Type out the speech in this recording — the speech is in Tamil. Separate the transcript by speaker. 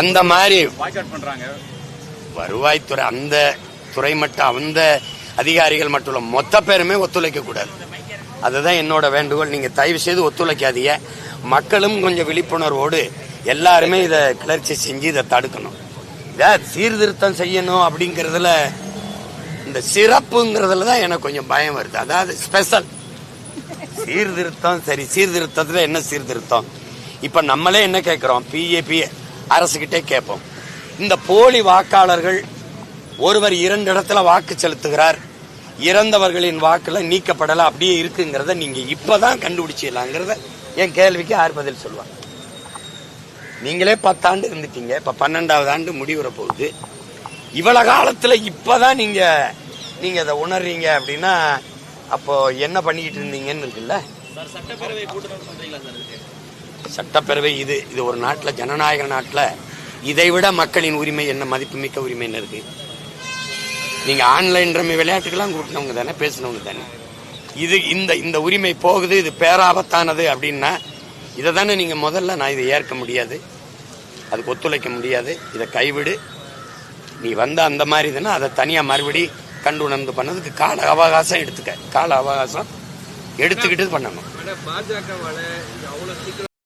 Speaker 1: அந்த மாதிரி வருவாய்த்துறை அந்த துறை மட்டும் அந்த அதிகாரிகள் மட்டும் மொத்த பேருமே ஒத்துழைக்க கூடாது. அதுதான் என்னோட வேண்டுகோள். நீங்க தயவு செய்து ஒத்துழைக்காதீங்க. மக்களும் கொஞ்சம் விழிப்புணர்வோடு எல்லாருமே இதை கிளர்ச்சி செஞ்சு இதை தடுக்கணும். இதை சீர்திருத்தம் செய்யணும் அப்படிங்கறதுல இந்த சிறப்புங்கிறதுல தான் எனக்கு கொஞ்சம் பயம் வருது. அதாவது ஸ்பெஷல் சீர்திருத்தம் சரி சீர்திருத்தத்துல என்ன சீர்திருத்தம்? இப்ப நம்மளே என்ன கேட்கிறோம் பிஏபி அரசுகிட்டே கேட்போம் இந்த போலி வாக்காளர்கள் ஒருவர் இரண்டு இடத்துல வாக்கு செலுத்துகிறார். இறந்தவர்களின் வாக்குல நீக்கப்படல அப்படியே இருக்குங்கிறத நீங்க இப்பதான் கண்டுபிடிச்சிடலாங்கிறத என் கேள்விக்கு யார் பதில் சொல்லுவாங்க நீங்களே பத்தாண்டு இருந்துட்டீங்க. இப்ப பன்னெண்டாவது ஆண்டு முடிவுற போகுது. இவ்வளவு காலத்துல இப்பதான் நீங்க நீங்க அதை உணர்றீங்க அப்படின்னா அப்போ என்ன பண்ணிக்கிட்டு இருந்தீங்கன்னு இருக்குல்ல? சட்டப்பேரவை சட்டப்பேரவை இது. இது ஒரு நாட்டில் ஜனநாயக நாட்டில் இதை விட மக்களின் உரிமை என்ன மதிப்புமிக்க உரிமை என்ன இருக்கு? நீங்க ஆன்லைன் ரம்மி விளையாட்டுக்கெல்லாம் கூட்டினவங்க தானே பேசினவங்க தானே. இது இந்த இந்த உரிமை போகுது இது பேராபத்தானது அப்படின்னா இதை தானே நீங்க முதல்ல நான் இதை ஏற்க முடியாது. அதுக்கு ஒத்துழைக்க முடியாது. இதை கைவிடு. நீ வந்த அந்த மாதிரி இதுன்னா அதை தனியா மறுபடி கண்டு உணர்ந்து பண்ணதுக்கு கால அவகாசம் எடுத்துக்க. கால அவகாசம் எடுத்துக்கிட்டு பண்ணணும்.
Speaker 2: பாஜகவால